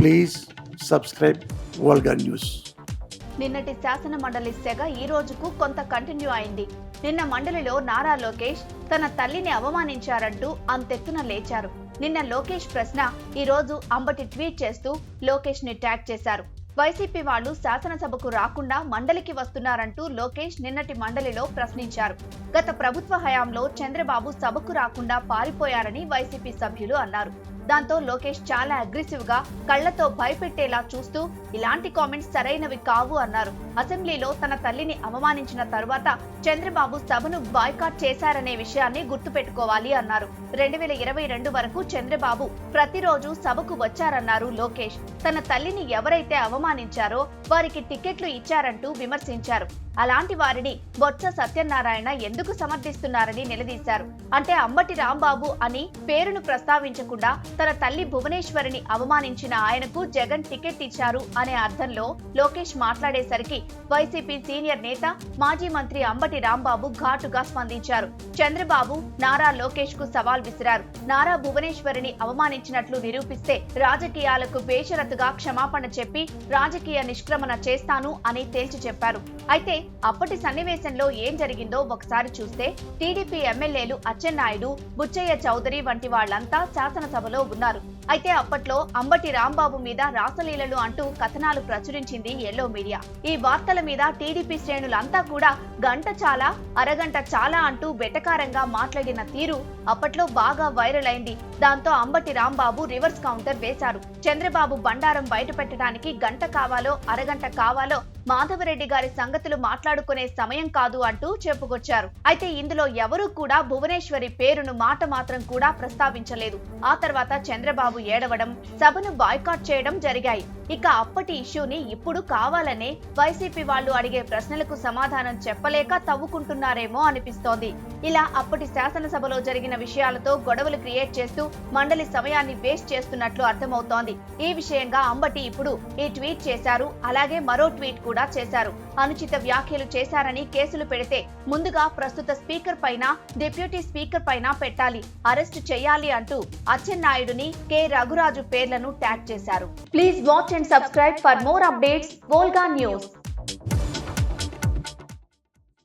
Please subscribe వల్గా news నిన్నటి శాసన మండలి సెగ ఈ రోజుకు కొంత కంటిన్యూ అయింది. నిన్న మండలిలో నారా లోకేష్ తన తల్లిని అవమానించారంటూ అంతెత్తున లేచారు. నిన్న లోకేష్ ప్రశ్న ఈ రోజు అంబటి ట్వీట్ చేస్తూ లోకేష్ని ట్యాగ్ చేశారు. వైసీపీ వాళ్ళు శాసనసభకు రాకుండా మండలికి వస్తున్నారంటూ లోకేష్ నిన్నటి మండలిలో ప్రశ్నించారు. గత ప్రభుత్వ హయాంలో చంద్రబాబు సభకు రాకుండా పారిపోయారని వైసీపీ సభ్యులు అన్నారు. దాంతో లోకేష్ చాలా అగ్రెసివ్గా కళ్ళతో భయపెట్టేలా చూస్తూ ఇలాంటి కామెంట్స్ సరైనవి కావు అన్నారు. అసెంబ్లీలో తన తల్లిని అవమానించిన తరువాత చంద్రబాబు సభను బాయ్కాట్ చేశారనే విషయాన్ని గుర్తుపెట్టుకోవాలి అన్నారు. రెండు వేల ఇరవై రెండు వరకు చంద్రబాబు ప్రతిరోజు సభకు వచ్చారన్నారు లోకేష్. తన తల్లిని ఎవరైతే అవమానించారో అవమానించారో వారికి టికెట్లు ఇచ్చారంటూ విమర్శించారు. అలాంటి వారిని బొత్స సత్యనారాయణ ఎందుకు సమర్థిస్తున్నారని నిలదీశారు. అంటే అంబటి రాంబాబు అని పేరును ప్రస్తావించకుండా తన తల్లి భువనేశ్వరిని అవమానించిన ఆయనకు జగన్ టికెట్ ఇచ్చారు అనే అర్థంలో లోకేష్ మాట్లాడేసరికి వైసీపీ సీనియర్ నేత మాజీ మంత్రి అంబటి రాంబాబు ఘాటుగా స్పందించారు. చంద్రబాబు నారా లోకేష్కు సవాల్ విసిరారు. నారా భువనేశ్వరిని అవమానించినట్లు నిరూపిస్తే రాజకీయాలకు బేషరతుగా క్షమాపణ చెప్పి రాజకీయ నిష్క్రమణ చేస్తాను అని తేల్చి చెప్పారు. అయితే అప్పటి సన్నివేశంలో ఏం జరిగిందో ఒకసారి చూస్తే టీడీపీ ఎమ్మెల్యేలు అచ్చెన్నాయుడు బుచ్చయ్య చౌదరి వంటి వాళ్ళంతా శాసనసభలో ఉన్నారు. అయితే అప్పట్లో అంబటి రాంబాబు మీద రాసలీలలు అంటూ కథనాలు ప్రచురించింది ఎల్లో మీడియా. ఈ వార్తల మీద టీడీపీ శ్రేణులంతా కూడా గంట చాలా అరగంట చాలా అంటూ బెటకారంగా మాట్లాడిన తీరు అప్పట్లో బాగా వైరల్ అయింది. దాంతో అంబటి రాంబాబు రివర్స్ కౌంటర్ వేశారు. చంద్రబాబు బండారం బయట పెట్టడానికి గంట కావాలో అరగంట కావాలో మాధవరెడ్డి గారి సంగతులు మాట్లాడుకునే సమయం కాదు అంటూ చెప్పుకొచ్చారు. అయితే ఇందులో ఎవరూ కూడా భువనేశ్వరి పేరును మాట మాత్రం కూడా ప్రస్తావించలేదు. ఆ తర్వాత చంద్రబాబు ఏడవడం సభను బాయ్కాట్ చేయడం జరిగాయి. ఇక అప్పటి ఇష్యూని ఇప్పుడు కావాలనే వైసీపీ వాళ్ళు అడిగే ప్రశ్నలకు సమాధానం చెప్పలేక తవ్వుకుంటున్నారేమో అనిపిస్తోంది. ఇలా అప్పటి శాసనసభలో జరిగిన విషయాలతో గొడవలు క్రియేట్ చేస్తూ మండలి సమయాన్ని వేస్ట్ చేస్తున్నట్లు అర్థమవుతోంది. ఈ విషయంగా అంబటి ఇప్పుడు ఈ ట్వీట్ చేశారు అలాగే మరో ట్వీట్ కూడా చేశారు. అనుచిత వ్యాఖ్యలు చేశారని కేసులు పెడితే ముందుగా ప్రస్తుత స్పీకర్ పైన డిప్యూటీ స్పీకర్ పైన పెట్టాలి అరెస్ట్ చేయాలి అంటూ అచ్చెన్నాయుడుని కె. రఘురాజు పేర్లను ట్యాగ్ చేశారు. Please watch and subscribe for more updates Volga news